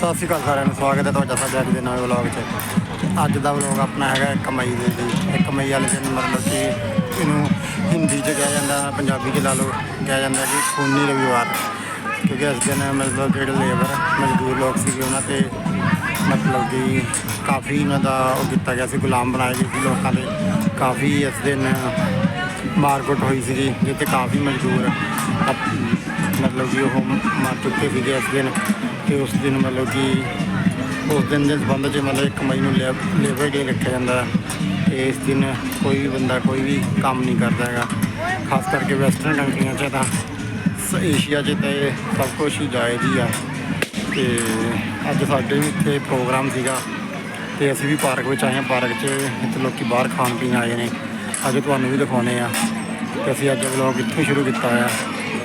ਸਤਿ ਸ਼੍ਰੀ ਅਕਾਲ ਸਾਰਿਆਂ ਨੂੰ, ਸਵਾਗਤ ਹੈ ਤੁਹਾਡਾ ਸਾਡੇ ਅੱਜ ਦੇ ਨਵੇਂ ਵਲੌਗ 'ਚ। ਅੱਜ ਦਾ ਵਲੌਗ ਆਪਣਾ ਹੈਗਾ 1 ਮਈ ਦੇ ਲਈ 1 ਮਈ ਵਾਲੇ ਦਿਨ ਮਤਲਬ ਕਿ ਇਹਨੂੰ ਹਿੰਦੀ 'ਚ ਕਿਹਾ ਜਾਂਦਾ, ਪੰਜਾਬੀ 'ਚ ਲਾ ਲਓ, ਕਿਹਾ ਜਾਂਦਾ ਕਿ ਖੂਨੀ ਰਵਿਵਾਰ। ਕਿਉਂਕਿ ਇਸ ਦਿਨ ਮਤਲਬ ਜਿਹੜੇ ਲੇਬਰ, ਮਜ਼ਦੂਰ ਲੋਕ ਸੀਗੇ ਉਹਨਾਂ ਤੇ ਮਤਲਬ ਕਿ ਕਾਫੀ ਉਹਨਾਂ ਦਾ ਉਹ ਕੀਤਾ ਗਿਆ ਸੀ, ਗੁਲਾਮ ਬਣਾਏ ਗਏ ਸੀ ਲੋਕਾਂ ਦੇ। ਕਾਫੀ ਇਸ ਦਿਨ ਮਾਰਕੁੱਟ ਹੋਈ ਸੀਗੀ, ਜਿੱਥੇ ਕਾਫੀ ਮਜ਼ਦੂਰ ਮਤਲਬ ਕਿ ਉਹ ਮਰ ਚੁੱਕੇ ਸੀਗੇ ਇਸ ਦਿਨ। ਤੇ ਉਸ ਦਿਨ ਮਤਲਬ ਕਿ ਉਸ ਦਿਨ ਦੇ ਸੰਬੰਧ 'ਚ ਮਤਲਬ 1 ਮਈ ਨੂੰ ਲੇਬਰ ਡੇ ਰੱਖਿਆ ਜਾਂਦਾ ਹੈ ਤੇ ਇਸ ਦਿਨ ਕੋਈ ਵੀ ਬੰਦਾ ਕੋਈ ਵੀ ਕੰਮ ਨਹੀਂ ਕਰਦਾ ਹੈਗਾ। ਖਾਸ ਕਰਕੇ ਵੈਸਟਰਨ ਕੰਟਰੀਆਂ 'ਚ ਤਾਂ ਸ- ਏਸ਼ੀਆ 'ਚ ਤਾਂ ਸਭ ਕੁਝ ਹੀ ਜਾਇਜ਼ ਹੀ ਆ। ਤੇ ਅੱਜ ਸਾਡੇ ਵੀ ਇੱਥੇ ਪ੍ਰੋਗਰਾਮ ਸੀਗਾ ਤੇ ਅਸੀਂ ਵੀ ਪਾਰਕ ਵਿੱਚ ਆਏ ਹਾਂ। ਪਾਰਕ 'ਚ ਇੱਥੇ ਲੋਕੀ ਬਾਹਰ ਖਾਣ ਪੀਣ ਆਏ ਨੇ। ਅੱਜ ਤੁਹਾਨੂੰ ਵੀ ਦਿਖਾਉਣੇ ਆ ਤੇ ਅਸੀਂ ਅੱਜ ਵਲੌਗ ਇੱਥੋਂ ਸ਼ੁਰੂ ਕੀਤਾ ਆ।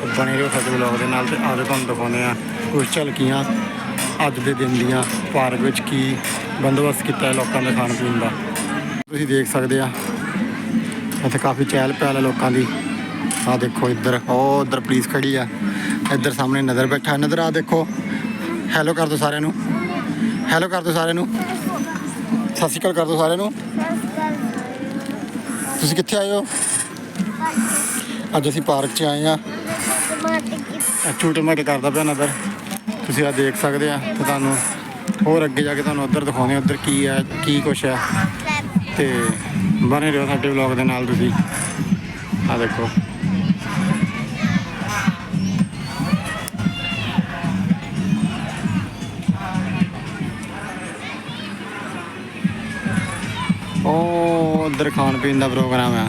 ਤੇ ਬਣੇ ਰਹੋ ਸਾਡੇ ਵਲੌਗ ਦੇ ਨਾਲ ਤੇ ਅੱਜ ਤੁਹਾਨੂੰ ਦਿਖਾਉਣੇ ਆ ਕੁਝ ਝਲਕੀਆਂ ਅੱਜ ਦੇ ਦਿਨ ਦੀਆਂ ਪਾਰਕ ਵਿੱਚ ਕੀ ਬੰਦੋਬਸਤ ਕੀਤਾ ਹੈ ਲੋਕਾਂ ਦੇ ਖਾਣ ਪੀਣ ਦਾ? ਤੁਸੀਂ ਦੇਖ ਸਕਦੇ ਆ। ਇੱਥੇ ਕਾਫੀ ਚਹਿਲ ਪਹਿਲ ਹੈ ਲੋਕਾਂ ਦੀ। ਆ ਦੇਖੋ ਇੱਧਰ ਉਹ ਉੱਧਰ ਪੁਲਿਸ ਖੜੀ ਆ। ਇੱਧਰ ਸਾਹਮਣੇ ਨਜ਼ਰ ਬੈਠਾ। ਨਜ਼ਰ ਆ ਦੇਖੋ। ਹੈਲੋ ਕਰ ਦਿਓ ਸਾਰਿਆਂ ਨੂੰ। ਹੈਲੋ ਕਰ ਦਿਓ ਸਾਰਿਆਂ ਨੂੰ। ਸਤਿ ਸ਼੍ਰੀ ਅਕਾਲ ਕਰ ਦਿਓ ਸਾਰਿਆਂ ਨੂੰ। ਤੁਸੀਂ ਕਿੱਥੇ ਆਏ ਹੋ? ਅੱਜ ਅਸੀਂ ਪਾਰਕ 'ਚ ਆਏ ਆ। ਝੂਟੇ ਮਾਟੇ ਕਰਦਾ ਪਿਆ ਨਜ਼ਰ। ਤੁਸੀਂ ਆ ਦੇਖ ਸਕਦੇ ਆ ਤੇ ਤੁਹਾਨੂੰ ਹੋਰ ਅੱਗੇ ਜਾ ਕੇ ਤੁਹਾਨੂੰ ਉੱਧਰ ਦਿਖਾਉਂਦੇ ਉੱਧਰ ਕੀ ਹੈ ਕੀ ਕੁਛ ਹੈ ਤੇ ਬਣੇ ਰਹੋ ਸਾਡੇ ਵਲੌਗ ਦੇ ਨਾਲ ਤੁਸੀਂ। ਆ ਦੇਖੋ। ਉਹ ਉੱਧਰ ਖਾਣ ਪੀਣ ਦਾ ਪ੍ਰੋਗਰਾਮ ਹੈ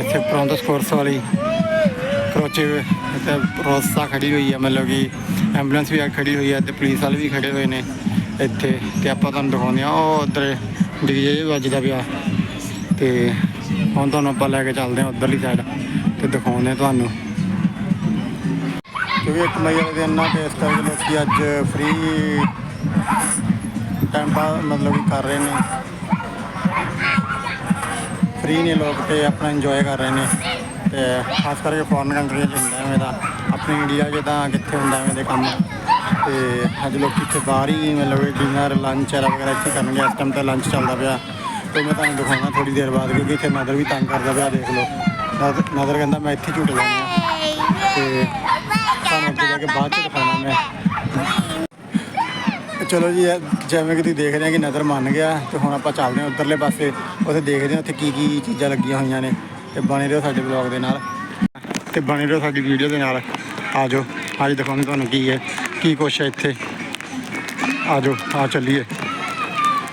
ਇੱਥੇ ਪ੍ਰੋਂਟੋ ਸਕੋਰਸ ਵਾਲੀ ਕਰੋਚੇ ਤੇ ਰੋਸਾ ਖੜੀ ਹੋਈ ਹੈ ਮਤਲਬ ਕਿ ਐਂਬੂਲੈਂਸ ਵੀ ਆ ਖੜੀ ਹੋਈ ਹੈ ਤੇ ਪੁਲਿਸ ਵਾਲੇ ਵੀ ਖੜੇ ਹੋਏ ਨੇ ਇੱਥੇ ਤੇ ਆਪਾਂ ਤੁਹਾਨੂੰ ਦਿਖਾਉਂਦੇ ਆ ਉਹ ਉੱਧਰ ਡੀਜੇ ਵੱਜਦਾ ਪਿਆ ਤੇ ਹੁਣ ਤੁਹਾਨੂੰ ਆਪਾਂ ਲੈ ਕੇ ਚੱਲਦੇ ਹਾਂ ਉੱਧਰਲੀ ਸਾਈਡ ਤੇ ਦਿਖਾਉਂਦੇ ਹਾਂ ਤੁਹਾਨੂੰ। ਕਿਉਂਕਿ ਇੱਕ ਮਈ ਵਾਲੇ ਦਿਨ ਨਾ ਤੇ ਇਸ ਕਰਕੇ ਲੋਕੀ ਅੱਜ ਫ੍ਰੀ ਟਾਈਮ ਪਾ ਮਤਲਬ ਕਿ ਕਰ ਰਹੇ ਨੇ। ਫ੍ਰੀ ਨੇ ਲੋਕ ਤੇ ਆਪਣਾ ਇੰਜੋਏ ਕਰ ਰਹੇ ਨੇ ਤੇ ਖਾਸ ਕਰਕੇ ਫੋਰਨ ਕੰਟਰੀਆਂ 'ਚ ਹੁੰਦਾ ਐਵੇਂ ਦਾ। ਆਪਣੇ ਇੰਡੀਆ 'ਚ ਤਾਂ ਕਿੱਥੇ ਹੁੰਦਾ ਐਵੇਂ ਦੇ ਕੰਮ। ਤੇ ਅੱਜ ਲੋਕ ਇੱਥੇ ਬਾਹਰ ਹੀ ਮਤਲਬ ਡਿਨਰ ਲੰਚ ਵਗੈਰਾ ਇੱਥੇ ਕਰਨਗੇ। ਇਸ ਟਾਈਮ ਤੇ ਲੰਚ ਚੱਲਦਾ ਪਿਆ। ਤੇ ਮੈਂ ਤੁਹਾਨੂੰ ਦਿਖਾਉਣਾ ਥੋੜੀ ਦੇਰ ਬਾਅਦ ਕਿਉਂਕਿ ਇੱਥੇ ਨਦਰ ਵੀ ਤੰਗ ਕਰਦਾ ਪਿਆ, ਦੇਖ ਲਓ। ਨਦਰ- ਨਦਰ ਕਹਿੰਦਾ, ਮੈਂ ਇੱਥੇ ਝੂਟੇ ਲਾਉਣੇ ਆ। ਤੇ ਤੁਹਾਨੂੰ ਅੱਗੇ ਜਾ ਕੇ ਬਾਅਦ ਚ ਦਿਖਾਉਣਾ ਮੈਂ। ਚਲੋ ਜੀ ਜਿਵੇਂ ਕਿ ਤੁਸੀਂ ਦੇਖ ਰਹੇ ਹੋ ਕਿ ਨਜ਼ਰ ਮੰਨ ਗਿਆ ਤੇ ਹੁਣ ਆਪਾਂ ਚੱਲਦੇ ਹਾਂ ਉਧਰਲੇ ਪਾਸੇ। ਉੱਥੇ ਦੇਖਦੇ ਹਾਂ ਉੱਥੇ ਕੀ ਕੀ ਚੀਜ਼ਾਂ ਲੱਗੀਆਂ ਹੋਈਆਂ ਨੇ ਤੇ ਬਣੇ ਰਹੋ ਸਾਡੇ ਬਲੌਗ ਦੇ ਨਾਲ। ਤੇ ਬਣੇ ਰਹੋ ਸਾਡੀ ਵੀਡੀਓ ਦੇ ਨਾਲ। ਆ ਜਾਓ ਅੱਜ ਦਿਖਾਉਂਦੇ ਤੁਹਾਨੂੰ ਕੀ ਹੈ ਕੀ ਕੁਛ ਹੈ ਇੱਥੇ। ਆ ਜਾਓ ਆ ਚੱਲੀਏ।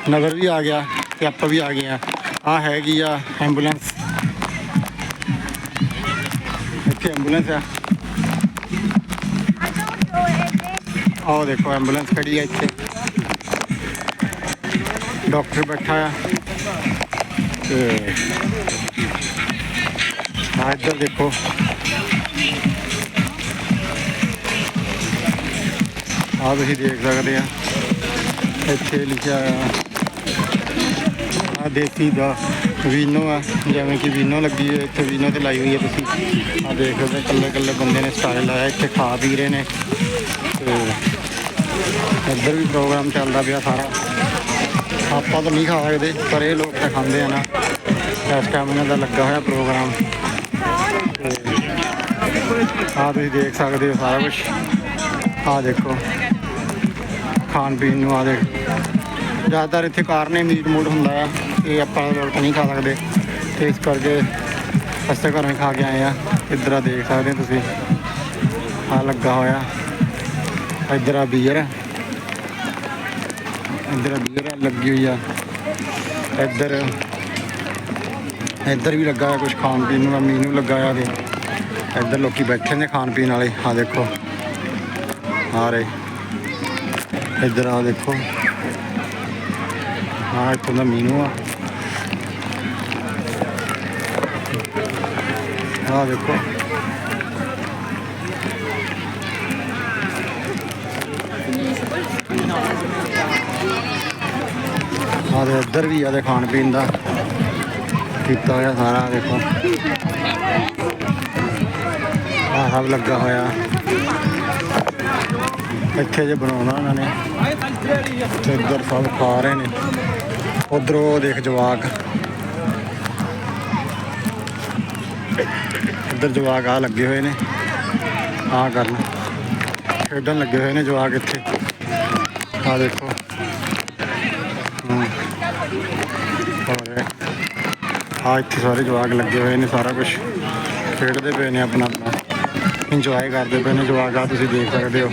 ਨਜ਼ਰ ਵੀ ਆ ਗਿਆ ਤੇ ਆਪਾਂ ਵੀ ਆ ਗਏ ਆ ਆ ਹੈਗੀ ਆ ਐਂਬੂਲੈਂਸ ਇੱਥੇ ਐਂਬੂਲੈਂਸ ਆ। ਆਹ ਦੇਖੋ ਐਂਬੂਲੈਂਸ ਖੜੀ ਹੈ ਇੱਥੇ। ਡਾਕਟਰ ਬੈਠਾ ਆ। ਤੇ ਆ ਇੱਧਰ ਦੇਖੋ। ਆ ਤੁਸੀਂ ਦੇਖ ਸਕਦੇ ਆ। ਇੱਥੇ ਲਿਖਿਆ ਆ। ਆ ਦੇਸੀ ਦਾ ਵੀਨੋ ਆ, ਜਿਵੇਂ ਕਿ ਵੀਨੋ ਲੱਗੀ ਹੈ ਇੱਥੇ ਵੀਨੋ ਤੇ ਲਾਈ ਹੋਈ ਹੈ ਤੁਸੀਂ। ਆ ਦੇਖ ਸਕਦੇ ਕੱਲੇ ਕੱਲੇ ਬੰਦੇ ਨੇ ਸਟਾਈਲ ਲਾਇਆ, ਇੱਥੇ ਖਾ ਪੀ ਰਹੇ ਨੇ। ਤੇ ਇੱਧਰ ਵੀ ਪ੍ਰੋਗਰਾਮ ਚੱਲਦਾ ਪਿਆ ਸਾਰਾ। ਆਪਾਂ ਤਾਂ ਨਹੀਂ ਖਾ ਸਕਦੇ, ਪਰ ਇਹ ਲੋਕ ਤਾਂ ਖਾਂਦੇ ਆ ਨਾ। ਇਸ ਟਾਈਮ ਇਹਨਾਂ ਦਾ ਲੱਗਾ ਹੋਇਆ ਪ੍ਰੋਗਰਾਮ ਆ ਤੁਸੀਂ ਦੇਖ ਸਕਦੇ ਹੋ ਸਾਰਾ ਕੁਝ ਆ ਦੇਖੋ। ਖਾਣ ਪੀਣ ਨੂੰ ਆ ਦੇਖ। ਜ਼ਿਆਦਾਤਰ ਇੱਥੇ ਕਾਰਨੇ ਮੀਟ ਮੂਡ ਹੁੰਦਾ ਆ। ਇਹ ਆਪਾਂ ਲੋਕ ਨਹੀਂ ਖਾ ਸਕਦੇ। ਤੇ ਇਸ ਕਰਕੇ ਅਸੀਂ ਤਾਂ ਘਰੋਂ ਖਾ ਕੇ ਆਏ ਆ। ਇੱਧਰ ਆ ਦੇਖ ਸਕਦੇ ਤੁਸੀਂ। ਆ ਲੱਗਾ ਹੋਇਆ। ਇੱਧਰ ਆ ਬੀਅਰ ਇੱਧਰ ਬੀਅਰ ਲੱਗੀ ਹੋਈ ਆ। ਇੱਧਰ ਇੱਧਰ ਵੀ ਲੱਗਾ ਹੋਇਆ ਕੁਝ ਖਾਣ ਪੀਣ ਨੂੰ ਮੀਨੂ ਲੱਗਾ ਹੋਇਆ ਤੇ ਇੱਧਰ ਲੋਕੀ ਬੈਠੇ ਨੇ ਖਾਣ ਪੀਣ ਵਾਲੇ ਆ ਦੇਖੋ। ਆ ਰਹੇ। ਇੱਧਰ ਆ ਦੇਖੋ। ਆ ਇੱਥੋਂ ਦਾ ਮੀਨੂ ਆ। ਆ ਦੇਖੋ। ਆ ਇੱਧਰ ਵੀ ਆ ਦੇ ਖਾਣ ਪੀਣ ਦਾ ਕੀਤਾ ਹੋਇਆ ਸਾਰਾ, ਦੇਖੋ। ਆਹ ਸਭ ਲੱਗਾ ਹੋਇਆ। ਇੱਥੇ ਜੇ ਬਣਾਉਣਾ ਉਹਨਾਂ ਨੇ, ਤੇ ਇੱਧਰ ਸਭ ਖਾ ਰਹੇ ਨੇ। ਉਧਰੋਂ ਦੇਖ ਜਵਾਕ। ਇੱਧਰ ਜਵਾਕ ਆ ਲੱਗੇ ਹੋਏ ਨੇ ਆ ਕਰਨ। ਖੇਡਣ ਲੱਗੇ ਹੋਏ ਨੇ ਜਵਾਕ ਇੱਥੇ। ਆ ਦੇਖੋ ਹੂੰ ਔਰ ਆ ਇੱਥੇ ਸਾਰੇ ਜਵਾਕ ਲੱਗੇ ਹੋਏ ਨੇ ਸਾਰਾ ਕੁਝ ਖੇਡਦੇ ਪਏ ਨੇ ਆਪਣਾ ਆਪਣਾ। ਇੰਜੋਏ ਕਰਦੇ ਪਏ ਨੇ ਜਵਾਕ ਆ ਤੁਸੀਂ ਦੇਖ ਸਕਦੇ ਹੋ।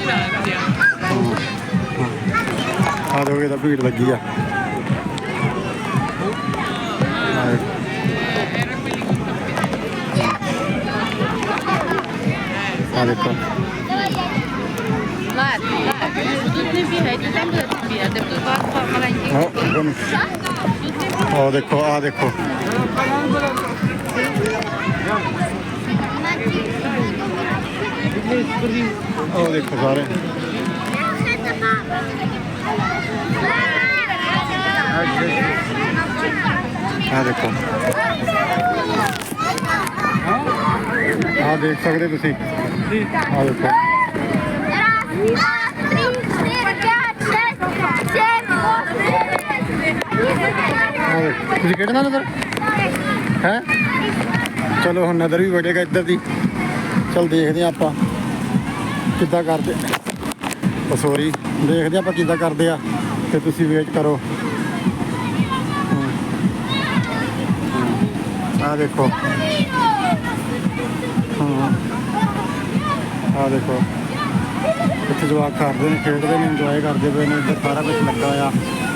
ਆ ਦੋਗੇ ਤਾਂ ਭੀੜ ਲੱਗੀ ਆ। ਦੇਖੋ। ਆ ਦੇਖੋ ਆ ਦੇਖੋ। ਉਹ ਦੇਖੋ ਸਾਰੇ। ਆ ਦੇਖੋ। ਆ ਦੇਖ ਸਕਦੇ ਤੁਸੀਂ? ਆ ਦੇਖੋ। ਤੁਸੀਂ ਕਿਹੜੇ ਨਾਲ ਸਰ? ਹੈ? ਚਲੋ, ਹੁਣ ਨਦਰ ਵੀ ਵੜੇਗਾ ਇੱਧਰ ਦੀ। ਚਲ ਦੇਖਦੇ ਆ ਆਪਾਂ ਕਿੱਦਾਂ ਕਰਦੇ ਉਹ ਸੌਰੀ ਦੇਖਦੇ ਆਪਾਂ ਕਿੱਦਾਂ ਕਰਦੇ ਆ ਤੇ ਤੁਸੀਂ ਵੇਟ ਕਰੋ। ਆ ਦੇਖੋ। ਆ ਦੇਖੋ। ਇੱਥੇ ਜਵਾਕ ਕਰਦੇ ਨੇ, ਖੇਡਦੇ ਨੇ ਇੰਜੋਏ ਕਰਦੇ ਪਏ ਨੇ, ਇੱਧਰ ਸਾਰਾ ਕੁਝ ਲੱਗਾ ਆ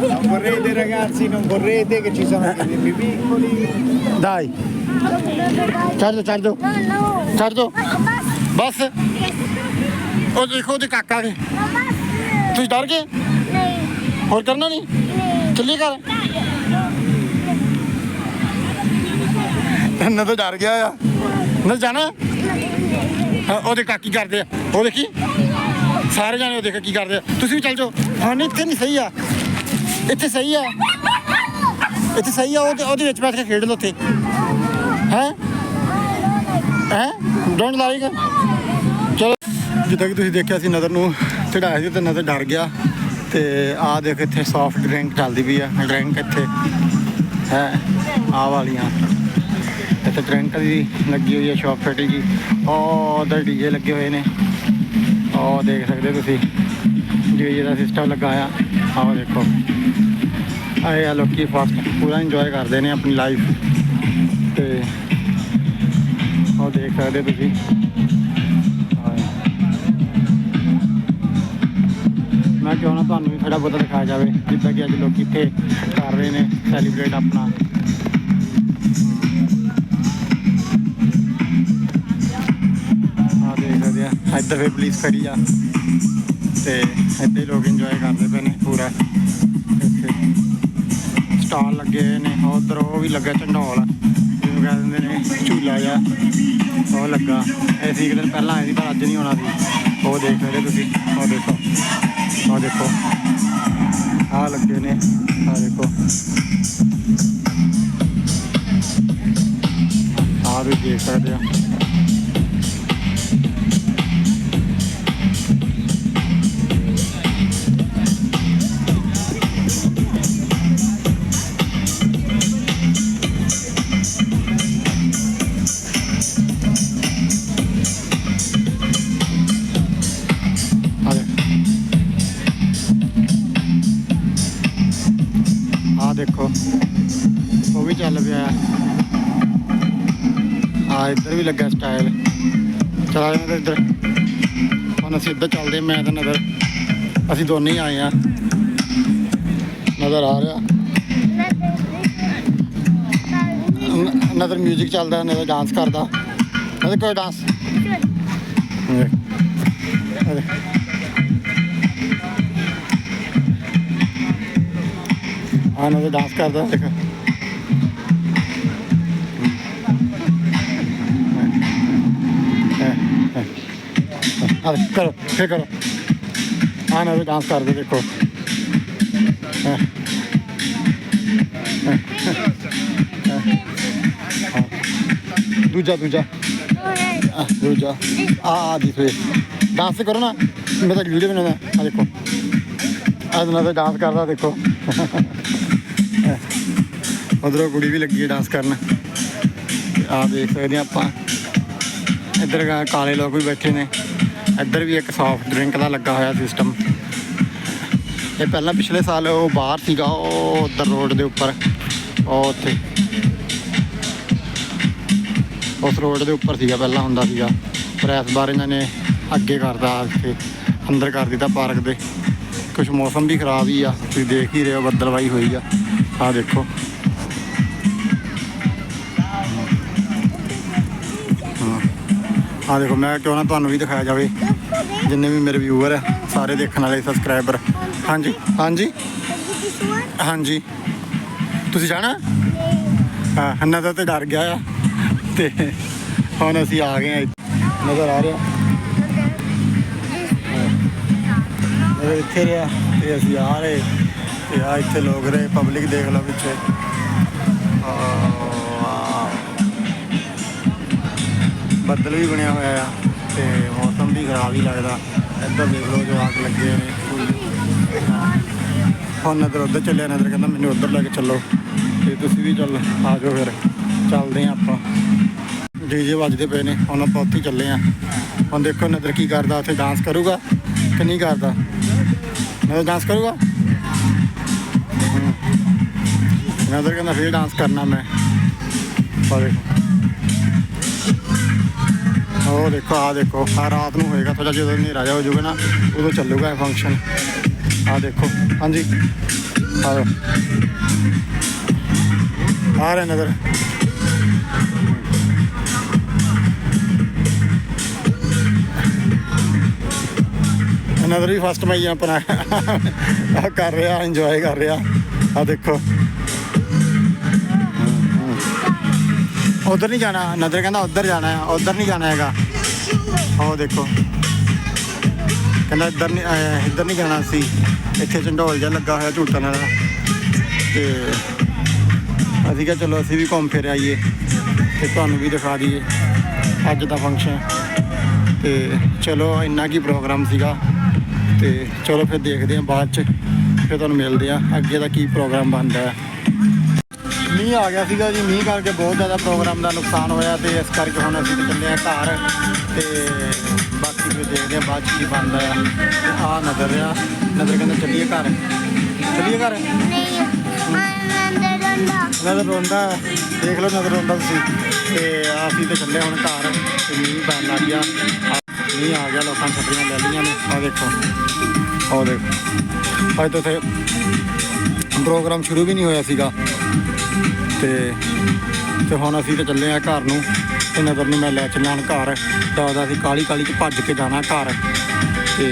Non vorrete ragazzi, non vorrete che ci sono dei bimbi piccoli. Dai. Certo, certo. No, no. Certo. बस और देखो दे काका के तुझ डर गए और करना नहीं चलिए कर न तो डर गया या न जाना ਉਹ ਦੇ ਕਾਕੀ ਕਰਦੇ ਆ ਉਹ ਦੇਖੀ ਸਾਰੇ ਜਾਣੇ ਉਹ ਦੇਖ ਕੀ ਕਰਦੇ ਆ ਤੁਸੀਂ ਵੀ ਚੱਲ ਜਾਓ ਹਾਂ ਨਹੀਂ ਤੇ ਨਹੀਂ ਸਹੀ ਆ ਇੱਥੇ ਸਹੀ ਆ। ਇੱਥੇ ਸਹੀ ਆ, ਉਹਦੇ ਉਹਦੇ ਵਿੱਚ ਬੈਠ ਕੇ ਖੇਡ ਲਓ ਉੱਥੇ। ਹੈ? ਹੈ? ਡੋਂਟ ਲਾਈਕ ਚਲੋ। ਜਿੱਦਾਂ ਕਿ ਤੁਸੀਂ ਦੇਖਿਆ ਸੀ ਨਜ਼ਰ ਨੂੰ ਚੜਾਇਆ ਸੀ ਤੇ ਨਜ਼ਰ ਡਰ ਗਿਆ। ਤੇ ਆਹ ਦੇਖ ਇੱਥੇ ਸੌਫਟ ਡਰਿੰਕ ਚੱਲਦੀ ਪਈ ਆ। ਡਰਿੰਕ ਇੱਥੇ ਹੈ ਆ ਵਾਲੀਆਂ। ਇੱਥੇ ਡਰਿੰਕ ਦੀ ਲੱਗੀ ਹੋਈ ਹੈ ਸ਼ਾਪ ਛੋਟੀ ਜੀ ਉਹ ਉਧਰ ਡੀਜੇ ਲੱਗੇ ਹੋਏ ਨੇ। ਉਹ ਦੇਖ ਸਕਦੇ ਤੁਸੀਂ। ਡੀਜੇ ਦਾ ਸਿਸਟਮ ਲੱਗਾ ਆ ਆਹ ਦੇਖੋ। ਆਏ ਆ ਲੋਕੀ ਫਾਸਟ ਪੂਰਾ ਇੰਜੋਏ ਕਰਦੇ ਨੇ ਆਪਣੀ ਲਾਈਫ ਤੇ ਉਹ ਦੇਖ ਸਕਦੇ ਤੁਸੀਂ। ਮੈਂ ਕਿਉਂ ਨਾ ਤੁਹਾਨੂੰ ਵੀ ਥੋੜਾ ਬਹੁਤਾ ਦਿਖਾਇਆ ਜਾਵੇ, ਜਿੱਦਾਂ ਕਿ ਅੱਜ ਲੋਕ ਇੱਥੇ ਕਰ ਰਹੇ ਨੇ ਸੈਲੀਬ੍ਰੇਟ ਆਪਣਾ। ਆ ਦੇਖ ਸਕਦੇ ਆ, ਇੱਧਰ ਵੀ ਪੁਲਿਸ ਖੜੀ ਆ। ਤੇ ਇੱਥੇ ਲੋਕ ਇੰਜੋਏ ਕਰਦੇ ਪਏ ਨੇ ਪੂਰਾ। ਇੱਥੇ ਸਟਾਲ ਲੱਗੇ ਹੋਏ ਨੇ ਉਧਰ ਉਹ ਵੀ ਲੱਗਾ ਝੰਡੋਲ, ਜਿਹਨੂੰ ਕਹਿ ਦਿੰਦੇ ਨੇ ਝੂਲਾ ਜਿਹਾ, ਉਹ ਲੱਗਾ। ਇਹ ਸੀ ਇੱਕ ਦਿਨ ਪਹਿਲਾਂ ਆਏ ਸੀ, ਪਰ ਅੱਜ ਨਹੀਂ ਹੋਣਾ ਸੀ। ਉਹ ਦੇਖ ਰਹੇ ਤੁਸੀਂ, ਉਹ ਦੇਖੋ ਉਹ ਦੇਖੋ। ਆ ਲੱਗੇ ਨੇ ਆ ਦੇਖੋ। ਆ ਵੀ ਦੇਖ ਸਕਦੇ ਆ ਆ ਵੀ ਲੱਗਾ ਸਟਾਈਲ ਚਲਾ ਜਾਂਦਾ ਇੱਧਰ। ਹੁਣ ਅਸੀਂ ਇੱਧਰ ਚੱਲਦੇ ਮੈਂ ਤਾਂ ਨਜ਼ਰ ਅਸੀਂ ਦੋਨੇ ਹੀ ਆਏ ਆ ਨਜ਼ਰ ਆ ਰਿਹਾ। ਨਜ਼ਰ 뮤직 ਚੱਲਦਾ ਨਜ਼ਰ ਡਾਂਸ ਕਰਦਾ। ਨਜ਼ਰ ਕੋਈ ਡਾਂਸ ਆ ਨਜ਼ਰ ਡਾਂਸ ਕਰਦਾ, ਦੇਖ। ਆ ਕਰੋ, ਫੇਰ ਕਰੋ। ਆ ਨਜ਼ਰ ਡਾਂਸ ਕਰਦੇ ਦੇਖੋ। ਹੈਂ। ਦੂਜਾ ਦੂਜਾ। ਆ ਦੂਜਾ। ਆ ਆ ਦੀ ਫੇ ਡਾਂਸ ਕਰੋ ਨਾ। ਮੈਂ ਤਾਂ ਵੀਡੀਓ ਬਣਾਉਣਾ ਆ ਦੇਖੋ। ਆ ਨਾ ਡਾਂਸ ਕਰਦਾ, ਦੇਖੋ। ਉਧਰੋਂ ਕੁੜੀ ਵੀ ਲੱਗੀ ਹੈ ਡਾਂਸ ਕਰਨ। ਆ ਦੇਖ ਸਕਦੇ ਹਾਂ ਆਪਾਂ। ਇੱਧਰ ਕਾਲੇ ਲੋਕ ਵੀ ਬੈਠੇ ਨੇ। ਇੱਧਰ ਵੀ ਇੱਕ ਸੌਫਟ ਡਰਿੰਕ ਦਾ ਲੱਗਾ ਹੋਇਆ ਸਿਸਟਮ ਇਹ ਪਹਿਲਾਂ ਪਿਛਲੇ ਸਾਲ ਉਹ ਬਾਹਰ ਸੀਗਾ, ਉਹ ਉੱਧਰ ਰੋਡ ਦੇ ਉੱਪਰ, ਉਹ ਉੱਥੇ। ਉਸ ਰੋਡ ਦੇ ਉੱਪਰ ਸੀਗਾ, ਪਹਿਲਾਂ ਹੁੰਦਾ ਸੀਗਾ। ਪਰ ਇਸ ਵਾਰ ਇਹਨਾਂ ਨੇ ਅੱਗੇ ਕਰਦਾ ਇੱਥੇ ਅੰਦਰ ਕਰ ਦਿੱਤਾ ਪਾਰਕ ਦੇ। ਕੁਝ ਮੌਸਮ ਵੀ ਖਰਾਬ ਹੀ ਆ, ਤੁਸੀਂ ਦੇਖ ਹੀ ਰਹੇ ਹੋ, ਬੱਦਲਵਾਈ ਹੋਈ ਆ। ਆ ਦੇਖੋ। ਆ ਦੇਖੋ, ਮੈਂ ਕਿਉਂ ਨਾ ਤੁਹਾਨੂੰ ਵੀ ਦਿਖਾਇਆ ਜਾਵੇ, ਜਿੰਨੇ ਵੀ ਮੇਰੇ ਵਿਊਅਰ ਆ, ਸਾਰੇ ਦੇਖਣ ਵਾਲੇ ਸਬਸਕ੍ਰਾਈਬਰ ਹਾਂਜੀ ਹਾਂਜੀ। ਹਾਂਜੀ। ਤੁਸੀਂ ਜਾਣਾ? ਹਾਂ, ਹੰਨਾ ਤਾਂ ਤੇ ਡਰ ਗਿਆ ਆ। ਤੇ ਹੁਣ ਅਸੀਂ ਆ ਗਏ ਆ ਨਜ਼ਰ ਆ ਰਿਹਾ। ਇਹ ਇੱਥੇ ਰਿਹਾ, ਤੇ ਅਸੀਂ ਆ ਰਹੇ, ਤੇ ਆ ਇੱਥੇ ਲੋਕ ਰਹੇ ਪਬਲਿਕ ਦੇਖ ਲਓ ਪਿੱਛੇ। ਬੱਦਲ ਵੀ ਬਣਿਆ ਹੋਇਆ ਆ ਤੇ ਮੌਸਮ ਵੀ ਖਰਾਬ ਹੀ ਲੱਗਦਾ। ਇੱਧਰ ਦੇਖ ਲਓ ਜੋ ਆਗ ਲੱਗੇ ਨੇ ਹੁਣ ਨਜ਼ਰ ਉੱਧਰ ਚੱਲਿਆ ਨਜ਼ਰ ਕਹਿੰਦਾ ਮੈਨੂੰ ਉੱਧਰ ਲੈ ਕੇ ਚੱਲੋ। ਤੇ ਤੁਸੀਂ ਵੀ ਚੱਲ, ਆ ਜਾਓ ਫਿਰ। ਚੱਲਦੇ ਆ ਆਪਾਂ। ਡੀਜੇ ਵੱਜਦੇ ਪਏ ਨੇ, ਹੁਣ ਆਪਾਂ ਉੱਥੇ ਚੱਲੇ ਆ ਹੁਣ ਦੇਖੋ ਨਜ਼ਰ ਕੀ ਕਰਦਾ, ਉੱਥੇ ਡਾਂਸ ਕਰੂਗਾ ਕਿ ਨਹੀਂ ਕਰਦਾ? ਨਜ਼ਰ ਡਾਂਸ ਕਰੂਗਾ? ਹਮ। ਨਜ਼ਰ ਕਹਿੰਦਾ ਫਿਰ ਡਾਂਸ ਕਰਨਾ ਮੈਂ। ਪਰ ਉਹ ਦੇਖੋ ਆ ਦੇਖੋ ਆ ਰਾਤ ਨੂੰ ਹੋਏਗਾ ਥੋੜਾ ਜਦੋਂ ਹਨੇਰਾ ਜਾ ਹੋ ਜਾਊਗਾ ਨਾ, ਉਦੋਂ ਚੱਲੂਗਾ ਇਹ ਫੰਕਸ਼ਨ ਆ ਦੇਖੋ, ਹਾਂਜੀ। ਆ ਲਓ। ਆ ਰਿਹਾ ਨਜ਼ਰ ਨਜ਼ਰ ਵੀ ਫਸਟ ਮਾਈ ਆਪਣਾ। ਕਰ ਰਿਹਾ ਇੰਜੋਏ ਕਰ ਰਿਹਾ। ਆ ਦੇਖੋ। ਉਧਰ ਨਹੀਂ ਜਾਣਾ। ਨਦਰ ਕਹਿੰਦਾ ਉਧਰ ਜਾਣਾ ਹੈ। ਉਧਰ ਨਹੀਂ ਜਾਣਾ ਹੈਗਾ। ਉਹ ਦੇਖੋ। ਕਹਿੰਦਾ ਇੱਧਰ ਨਹੀਂ ਇੱਧਰ ਨਹੀਂ ਜਾਣਾ ਸੀ ਇੱਥੇ ਝੰਡੋਲ ਜਿਹਾ ਲੱਗਾ ਹੋਇਆ ਝੂਟਣ ਵਾਲਾ। ਤੇ ਅਸੀਂ ਕਿਹਾ ਚਲੋ ਅਸੀਂ ਵੀ ਘੁੰਮ ਫਿਰ ਆਈਏ। ਤੇ ਤੁਹਾਨੂੰ ਵੀ ਦਿਖਾ ਦਈਏ। ਅੱਜ ਦਾ ਫੰਕਸ਼ਨ ਤੇ ਚਲੋ ਇੰਨਾ ਕੀ ਪ੍ਰੋਗਰਾਮ ਸੀਗਾ। ਤੇ ਚਲੋ ਫਿਰ ਦੇਖਦੇ ਹਾਂ ਬਾਅਦ ਚ। ਫਿਰ ਤੁਹਾਨੂੰ ਮਿਲਦੇ ਆ ਅੱਗੇ ਦਾ ਕੀ ਪ੍ਰੋਗਰਾਮ ਬਣਦਾ ਹੈ। ਮੀਂਹ ਆ ਗਿਆ ਸੀਗਾ ਜੀ ਮੀਂਹ ਕਰਕੇ ਬਹੁਤ ਜ਼ਿਆਦਾ ਪ੍ਰੋਗਰਾਮ ਦਾ ਨੁਕਸਾਨ ਹੋਇਆ ਤੇ ਇਸ ਕਰਕੇ ਹੁਣ ਅਸੀਂ ਚੱਲੇ ਆ ਘਰ ਤੇ ਬਾਕੀ ਫਿਰ ਦੇਖਦੇ ਆ ਬਾਅਦ ਕੀ ਬਣਦਾ ਆ। ਤੇ ਆ ਨਜ਼ਰ ਆ ਨਜ਼ਰ ਕਹਿੰਦਾ ਚੱਲੀਏ ਘਰ। ਚੱਲੀਏ ਘਰ? ਨਜ਼ਰ ਰੋਂਦਾ। ਦੇਖ ਲਓ ਨਜ਼ਰ ਰੋਂਦਾ ਤੁਸੀਂ। ਤੇ ਅਸੀਂ ਤੇ ਚੱਲੇ ਹੁਣ ਘਰ ਤੇ ਮੀਂਹ ਪੈਣ ਲੱਗ ਗਿਆ। ਮੀਂਹ ਆ ਗਿਆ ਲੋਕਾਂ ਛੱਤਰੀਆਂ ਲੈ ਲਈਆਂ ਨੇ। ਆ ਦੇਖੋ। ਆ ਦੇਖੋ। ਅੱਜ ਤੋਂ ਤੇ ਪ੍ਰੋਗਰਾਮ ਸ਼ੁਰੂ ਵੀ ਨਹੀਂ ਹੋਇਆ ਸੀਗਾ। ਤੇ ਤੇ ਹੁਣ ਅਸੀਂ ਤਾਂ ਚੱਲੇ ਆ ਘਰ ਨੂੰ ਤੇ ਨਜ਼ਰ ਨੂੰ ਮੈਂ ਲੈ ਚੱਲਾਂ ਹੁਣ ਘਰ। ਤਾਂ ਉਹਦਾ ਅਸੀਂ ਕਾਲੀ ਕਾਲੀ ਚ ਭੱਜ ਕੇ ਜਾਣਾ ਘਰ। ਤੇ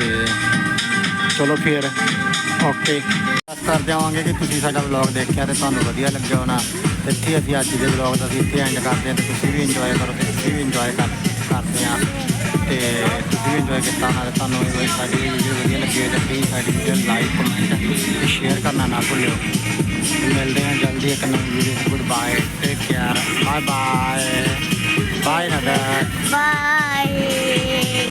ਚਲੋ ਫਿਰ, ਓਕੇ। ਬਸ ਕਰ ਜਾਵਾਂਗੇ ਕਿ ਤੁਸੀਂ ਸਾਡਾ ਵਲੌਗ ਦੇਖਿਆ ਤੇ ਤੁਹਾਨੂੰ ਵਧੀਆ ਲੱਗਿਆ ਹੋਣਾ। ਇੱਥੇ ਅਸੀਂ ਅੱਜ ਦੇ ਵਲੌਗ ਦਾ ਅਸੀਂ ਇੱਥੇ ਐਂਡ ਕਰਦੇ ਹਾਂ ਤੇ ਤੁਸੀਂ ਵੀ ਇੰਜੋਏ ਕਰੋ ਤੇ ਤੁਸੀਂ ਵੀ ਇੰਜੋਏ ਕਰ, ਕਰਦੇ ਆ ਤੇ ਤੁਸੀਂ ਵੀ ਇੰਜੋਏ ਕੀਤਾ ਹੋਣਾ ਤੁਹਾਨੂੰ ਇਹ ਸਾਡੀ ਵੀਡੀਓ ਵਧੀਆ ਲੱਗੀ ਹੋਵੇ ਤਾਂ ਪਲੀਜ਼ ਸਾਡੀ ਵੀਡੀਓ ਲਾਈਕ ਕਮੈਂਟ ਤੇ ਸ਼ੇਅਰ ਕਰਨਾ ਨਾ ਭੁੱਲਿਓ। ਮਿਲਦੇ ਹਾਂ ਜਲਦੀ ਇੱਕ ਨਵੀਂ video good bye take care bye bye bye ਨਦਰ ਬਾਏ